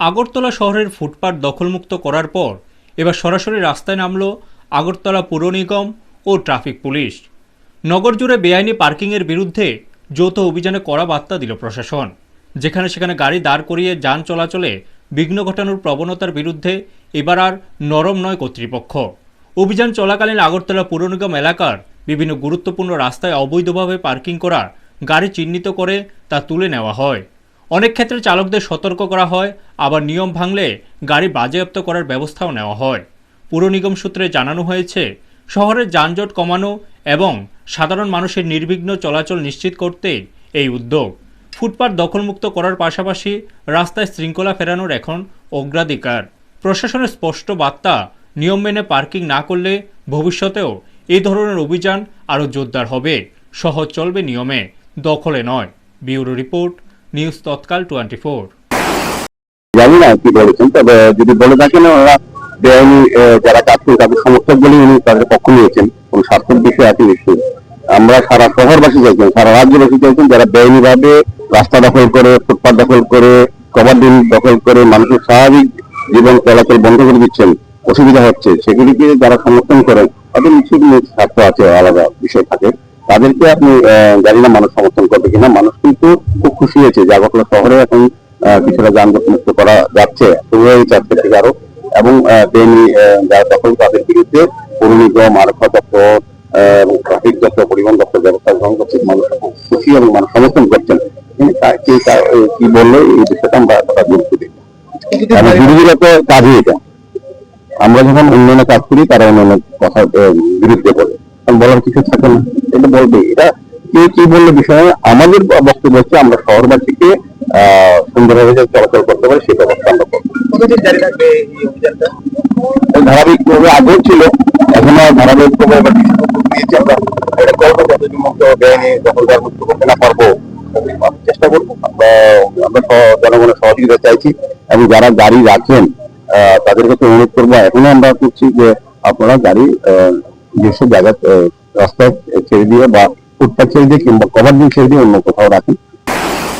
আগরতলা শহরের ফুটপাত দখলমুক্ত করার পর এবার সরাসরি রাস্তায় নামল আগরতলা পুর নিগম ও ট্রাফিক পুলিশ। নগর জুড়ে বেআইনি পার্কিংয়ের বিরুদ্ধে যৌথ অভিযানে কড়া বার্তা দিল প্রশাসন। যেখানে সেখানে গাড়ি দাঁড় করিয়ে যান চলাচলে বিঘ্ন ঘটানোর প্রবণতার বিরুদ্ধে এবার আর নরম নয় কর্তৃপক্ষ। অভিযান চলাকালীন আগরতলা পুর নিগম এলাকার বিভিন্ন গুরুত্বপূর্ণ রাস্তায় অবৈধভাবে পার্কিং করা গাড়ি চিহ্নিত করে তা তুলে নেওয়া হয়। অনেক ক্ষেত্রে চালকদের সতর্ক করা হয়, আবার নিয়ম ভাঙলে গাড়ি বাজেয়াপ্ত করার ব্যবস্থাও নেওয়া হয়। পুর নিগম সূত্রে জানানো হয়েছে শহরের যানজট কমানো এবং সাধারণ মানুষের নির্বিঘ্ন চলাচল নিশ্চিত করতে এই উদ্যোগ। ফুটপাত দখলমুক্ত করার পাশাপাশি রাস্তায় শৃঙ্খলা ফেরানোর এখন অগ্রাধিকার। প্রশাসনের স্পষ্ট বার্তা, নিয়ম মেনে পার্কিং না করলে ভবিষ্যতেও এই ধরনের অভিযান আরও জোরদার হবে। সহজ চলবে নিয়মে, দখলে নয়। ব্যুরো রিপোর্ট নিউজ তৎকাল টোয়েন্টি ফোর জানি না কি বলেছেন, তবে যদি বলে থাকেন ওরা বেআইনি যারা কাজ করে তাদের সমর্থক বলে উনি তাদের পক্ষ নিয়েছেন, কোন স্বার্থের বিষয় আছে নিশ্চয়ই। আমরা সারা শহরবাসী চাইছেন, সারা রাজ্যবাসী চাইছেন যারা বেআইনি ভাবে রাস্তা দখল করে, ফুটপাত দখল করে কভার ডিম দখল করে মানুষের স্বাভাবিক জীবন চলাচল বন্ধ করে দিচ্ছেন, অসুবিধা হচ্ছে। সেগুলিকে যারা সমর্থন করেন, তাদের নিশ্চয়ই স্বার্থ আছে, আলাদা বিষয় থাকে। তাদেরকে আপনি জানি না মানুষ সমর্থন করবে কিনা, মানুষ খুশি হয়েছে যে আগরতলা শহরে এখন কিছুটা যানজট মুক্ত করা যাচ্ছে শুরু হয়েছে আজকে থেকে আরও। এবং আহ, যারা দখল তাদের বিরুদ্ধে পৌর নিগম আরক্ষা দপ্তর এবং ট্রাফিক দপ্তর পরিবহন দপ্তর ব্যবস্থা গ্রহণ করছে মানুষ খুশি এবং মানুষ সমর্থন করছেন। কে কি বলল এই বিষয়টা আমরা গুরুত্ব বিরোধীরা তো কাজই এটা। আমরা যখন উন্নয়নে কাজ করি তারা উন্নয়নের কথা বিরুদ্ধে বলে। বলার কিছু থাকে না। এটা বলবে এটা কে কি বললে বিষয়ে? আমাদের বক্তব্য হচ্ছে আমরা শহরবাসীকে আহ সুন্দরভাবে চলাচল করতে পারি সেই ব্যবস্থা আমরা করব। অভিযানটা? ধারাবাহিকভাবে আগেও ছিল এখনও কিছু দিয়েছি। আমরা এটা করব যতদিন মতো বেআইনি দখলদার মুক্ত করতে না পারব চেষ্টা করব। আমরা জনগণের সহযোগিতা চাইছি। এবং যারা গাড়ি রাখেন আহ, তাদের কাছে অনুরোধ করব এখনও আমরা করছি যে আপনারা গাড়ি যেসব জায়গা রাস্তায় ছেড়ে দিয়ে বা ফুটপাথ ছেড়ে দিয়ে কিংবা কভার দিয়ে ছেড়ে দিয়ে অন্য কোথাও রাখেন।